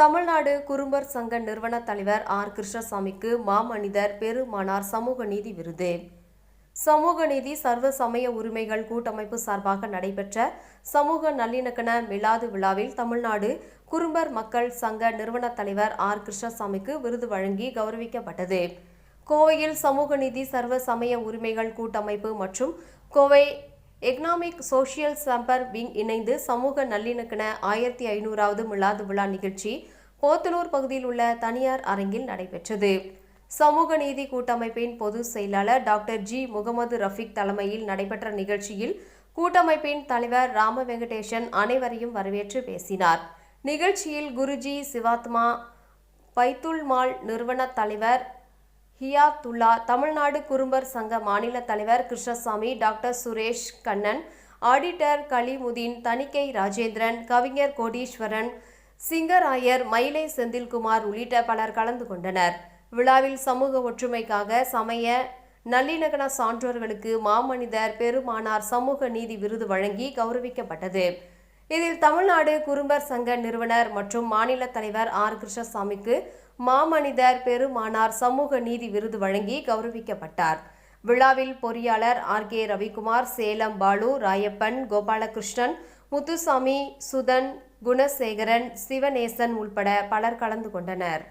தமிழ்நாடு குறும்பர் சங்க நிறுவன தலைவர் ஆர். கிருஷ்ணசாமிக்கு மாமனிதர் பெருமானார் சமூக நீதி விருது. சமூக நீதி சர்வ சமய உரிமைகள் கூட்டமைப்பு சார்பாக நடைபெற்ற சமூக நல்லிணக்கண மிலாது விழாவில் தமிழ்நாடு குறும்பர் மக்கள் சங்க நிறுவன தலைவர் ஆர். கிருஷ்ணசாமிக்கு விருது வழங்கி கௌரவிக்கப்பட்டது. கோவையில் சமூக நீதி சர்வ சமய உரிமைகள் கூட்டமைப்பு மற்றும் Kovai economic social chamber wing இணைந்து சமூக நல்லிணக்கண ஆயிரத்தி ஐநூறாவது மிலாது விழா நிகழ்ச்சி போத்தலூர் பகுதியில் உள்ள தனியார் அரங்கில் நடைபெற்றது. சமூக நீதி கூட்டமைப்பின் பொதுச் செயலாளர் டாக்டர் ஜி. முகமது ரஃபீக் தலைமையில் நடைபெற்ற நிகழ்ச்சியில் கூட்டமைப்பின் தலைவர் ராம வெங்கடேசன் அனைவரையும் வரவேற்று பேசினார். நிகழ்ச்சியில் குருஜி சிவாத்மா பைத்துல் மால் நிறுவன தலைவர் ஹியாத்துல்லா தமிழ்நாடு குறும்பர் சங்க மாநில தலைவர் கிருஷ்ணசாமி டாக்டர் சுரேஷ் கண்ணன் ஆடிட்டர் கலிமுதீன் தணிக்கை ராஜேந்திரன் கவிஞர் கோடீஸ்வரன் சிங்கராயர் மயிலை செந்தில்குமார் உள்ளிட்ட பலர் கலந்து கொண்டனர். விழாவில் சமூக ஒற்றுமைக்காக சமய நல்லிணக்கண சான்றோர்களுக்கு மாமனிதர் பெருமானார் சமூக நீதி விருது வழங்கி கௌரவிக்கப்பட்டது. இதில் தமிழ்நாடு குறும்பர் சங்க நிறுவனர் மற்றும் மாநில தலைவர் ஆர் கிருஷ்ணசாமிக்கு மாமனிதர் பெருமானார் சமூக நீதி விருது வழங்கி கௌரவிக்கப்பட்டார். விழாவில் பொறியாளர் ஆர் கே ரவிக்குமார் சேலம் பாலு ராயப்பன் கோபாலகிருஷ்ணன் முத்துசாமி சுதன் குணசேகரன் சிவநேசன் உள்பட பலர் கலந்து கொண்டனர்.